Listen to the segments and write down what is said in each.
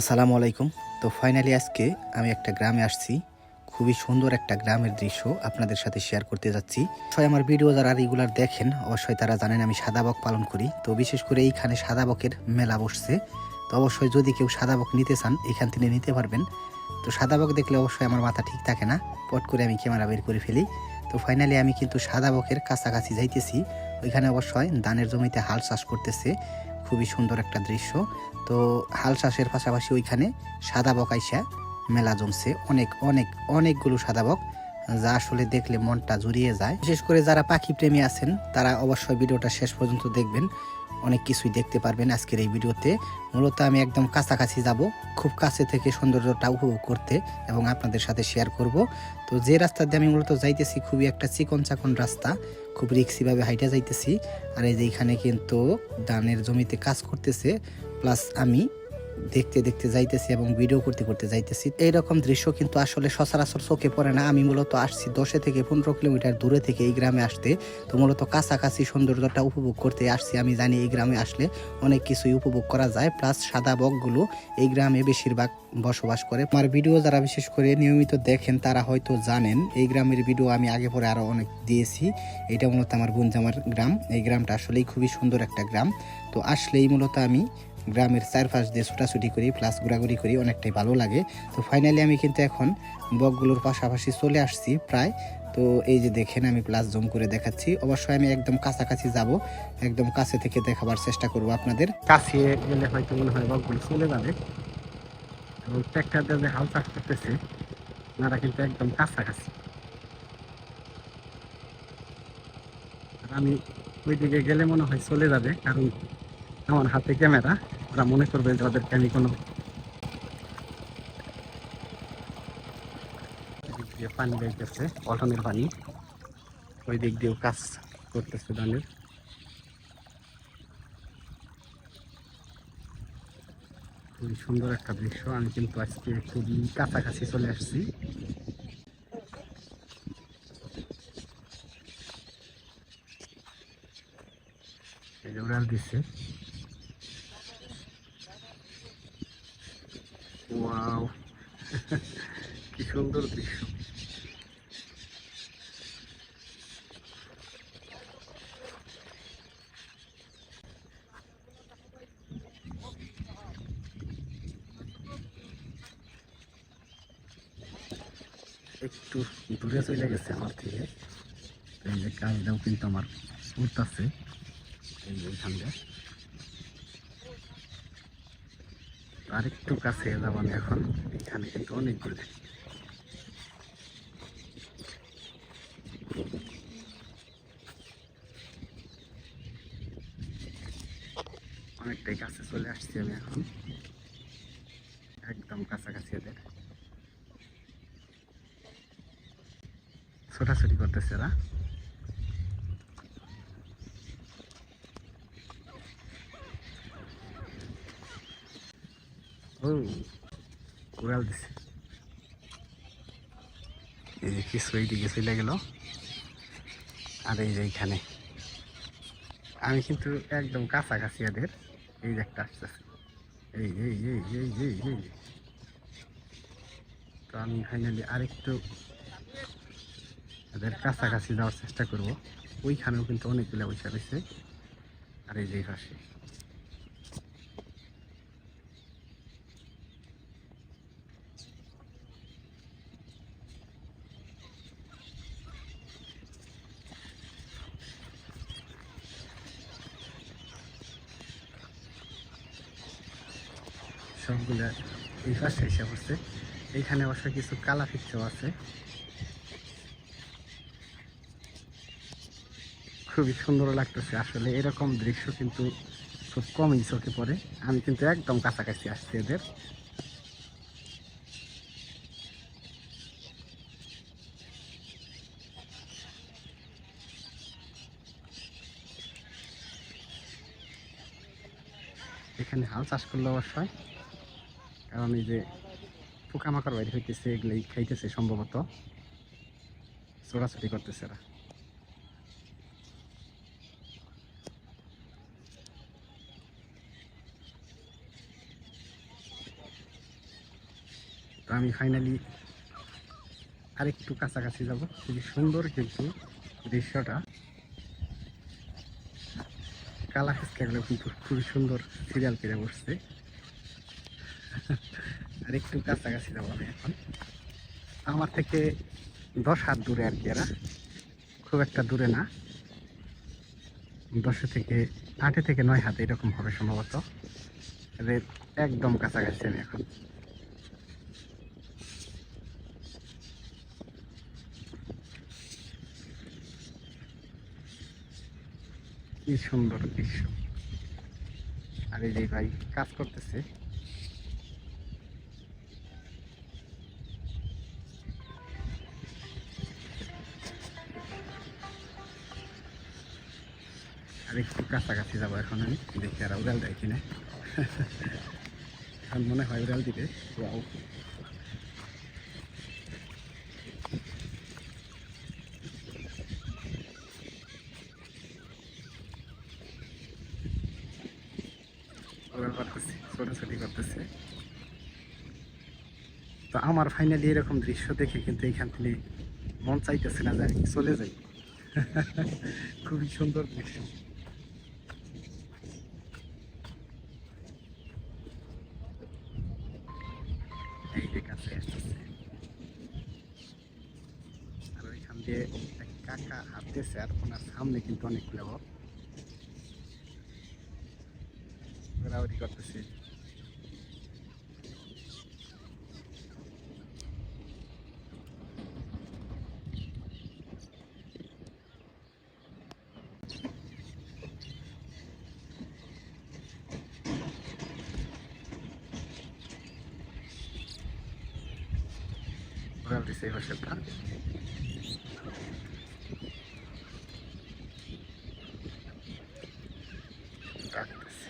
আসসালামু আলাইকুম। তো ফাইনালি আজকে আমি একটা গ্রামে আসছি। খুবই সুন্দর একটা গ্রামের দৃশ্য আপনাদের সাথে শেয়ার করতে যাচ্ছি। অবশ্যই আমার ভিডিও যারা রেগুলার দেখেন অবশ্যই তারা জানেন আমি সাদা বক পালন করি। তো বিশেষ করে এইখানে সাদা বকের মেলা বসছে। তো অবশ্যই যদি কেউ সাদা বক নিতে চান, এখান থেকে নিতে পারবেন। তো সাদা বক দেখলে অবশ্যই আমার মাথা ঠিক থাকে না। পট করে আমি ক্যামেরা বের করে ফেলি। তো ফাইনালি আমি কিন্তু সাদা বকের কাছাকাছি যাইতেছি। ওইখানে অবশ্যই ধানের জমিতে হাল চাষ করতেছে। খুবই সুন্দর একটা দৃশ্য। তো হাল চাষের পাশাপাশি ওইখানে সাদা বক আইসা মেলা জমছে। অনেক অনেক, অনেকগুলো সাদা বক, যা আসলে দেখলে মনটা জুড়িয়ে যায়। বিশেষ করে যারা পাখি প্রেমী আছেন, তারা অবশ্যই ভিডিওটা শেষ পর্যন্ত দেখবেন। অনেক কিছুই দেখতে পারবেন আজকের এই ভিডিওতে। মূলত আমি একদম কাছাকাছি যাব, খুব কাছে থেকে সৌন্দর্যটা উপভোগ করতে এবং আপনাদের সাথে শেয়ার করব। তো যে রাস্তা দিয়ে আমি মূলত যাইতেছি খুবই একটা চিকন চাকন রাস্তা, খুব রিক্সিভাবে হাইটা যাইতেছি। আর এই যে এখানে কিন্তু ধানের জমিতে কাজ করতেছে প্লাস আমি দেখতে দেখতে যাইতেছি এবং ভিডিও করতে করতে যাইতেছি। এইরকম দৃশ্য কিন্তু আসলে সচরাচর চোখে পড়ে না। আমি মূলত আসছি দশে থেকে পনেরো কিলোমিটার দূরে থেকে এই গ্রামে আসতে। তো মূলত কাছাকাছি সৌন্দর্যটা উপভোগ করতে আসছি। আমি জানি এই গ্রামে আসলে অনেক কিছুই উপভোগ করা যায়। প্লাস সাদা বকগুলো এই গ্রামে বেশিরভাগ বসবাস করে। আমার ভিডিও যারা বিশেষ করে নিয়মিত দেখেন, তারা হয়তো জানেন, এই গ্রামের ভিডিও আমি আগে পরে আরও অনেক দিয়েছি। এটা মূলত আমার গুঞ্জামার গ্রাম। এই গ্রামটা আসলেই খুবই সুন্দর একটা গ্রাম। তো আসলেই মূলত আমি গ্রামের চারপাশ দিয়ে ছোটাছুটি করি প্লাস ঘোরাঘুরি করি, অনেকটাই ভালো লাগে। তো ফাইনালি আমি কিন্তু এখন বকগুলোর পাশাপাশি চলে আসছি প্রায়। তো এই যে দেখেন আমি প্লাস জুম করে দেখাচ্ছি। অবশ্যই আমি একদম কাছাকাছি যাব, একদম কাছে থেকে দেখাবার চেষ্টা করব আপনাদের। কাছে গেলে হয়তো মনে হয় বকগুলো চলে যাবে। এবং ট্র্যাক্টর যে হাল চাষ করতেছে, ওনারা কিন্তু একদম কাছাকাছি। আমি ওইদিকে গেলে মনে হয় চলে যাবে, কারণ আমার হাতে ক্যামেরা, ওরা মনে করবে যে ওদেরকে আমি কোনো পানি যাইতেছে পটনের পানি। ওই দিক দিয়েও কাজ করতেছে ধানের। খুবই সুন্দর একটা দৃশ্য, আমি কিন্তু আজকে খুবই কাছাকাছি চলে আসছি। দিচ্ছে ওয়াও কি সুন্দর দৃশ্য। একটু দূরে চলে গেছে আমার থেকে। এই যে কাজটাও কিন্তু আমার উঠতেছে। এই যে এইখান দিয়ে আরেকটু কাছে যাব আমি এখন। এখানে কিন্তু অনেকগুলো অনেকটাই কাছে চলে আসছি আমি এখন। একদম কাছাকাছি এদের। ছোটাছুটি করতেছে এরা। উড়াল দিছে। এই যে কিছু এইদিকে চলে গেল, আর এই যে এইখানে। আমি কিন্তু একদম কাছাকাছি এদের, এই যে একটা আসতেছে। এই এই এই তো আমি ফাইনালি আরেকটু এদের কাছাকাছি যাওয়ার চেষ্টা করব। ওইখানেও কিন্তু অনেকগুলো পয়সা রয়েছে। আর এই যে পাশে। সবগুলা এই পাশে এসে পড়ছে। এইখানে অবশ্য কিছু কালা ফিকচার আছে। খুবই সুন্দর লাগতেছে। আসলে এরকম দৃশ্য কিন্তু খুব কমই চোখে পড়ে। আমি কিন্তু একদম কাছাকাছি আসছি এদের। এখানে হাল চাষ করলে অবশ্যই কারণ এই যে পোকামাকড় বাইরে হইতেছে, এগুলোই খাইতেছে সম্ভবত। ছোটাছুটি করতেছে এরা। তো আমি ফাইনালি আরেকটু কাছাকাছি যাব। খুবই সুন্দর কিন্তু দৃশ্যটা। কালা খেসকাগুলো কিন্তু খুবই সুন্দর সিরিয়াল পেরে বসছে। আর একটু কাছাকাছি যাব আমি এখন। আমার থেকে দশ হাত দূরে আর কি এরা। খুব একটা দূরে না। দশে থেকে আটে থেকে নয় হাত এরকম হবে সম্ভবত। এদের একদম কাছাকাছি আমি এখন। কি সুন্দর দৃশ্য। আর এই যে ভাই, কাজ করতেছে। আর একটু কাছাকাছি যাব এখন আমি, দেখি আর উড়াল দেয় কিনা। এখন মনে হয় উড়াল দিবে। করতেছে। তো আমার ফাইনালি এরকম দৃশ্য দেখে কিন্তু এইখান থেকে মন চাইতেছে না যে চলে যাই। খুবই সুন্দর দৃশ্য। এই কাছে আসতেছে আর ওইখান দিয়ে কাকা হাঁটতেছে আর ওনার সামনে কিন্তু অনেকগুলো লোক ঘোরাঘুরি করতেছে দিছে এই ডাকতেছে।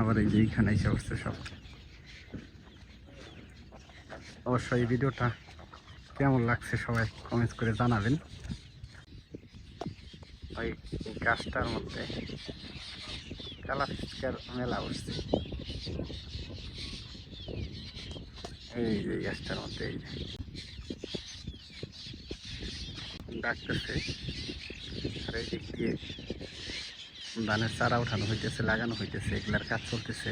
আবার এই যে এইখানে এসে বসছে সব। অবশ্যই ভিডিওটা কেমন লাগছে সবাই কমেন্টস করে জানাবেন। ওই গাছটার মধ্যে কালা ফিচকার মেলা বসছে। এই যে গাছটার মধ্যে, এই ডাকতেছে। আর এই দিক দিয়ে ধানের চারা উঠানো হইতেছে, লাগানো হইতেছে, এগুলার কাজ চলতেছে।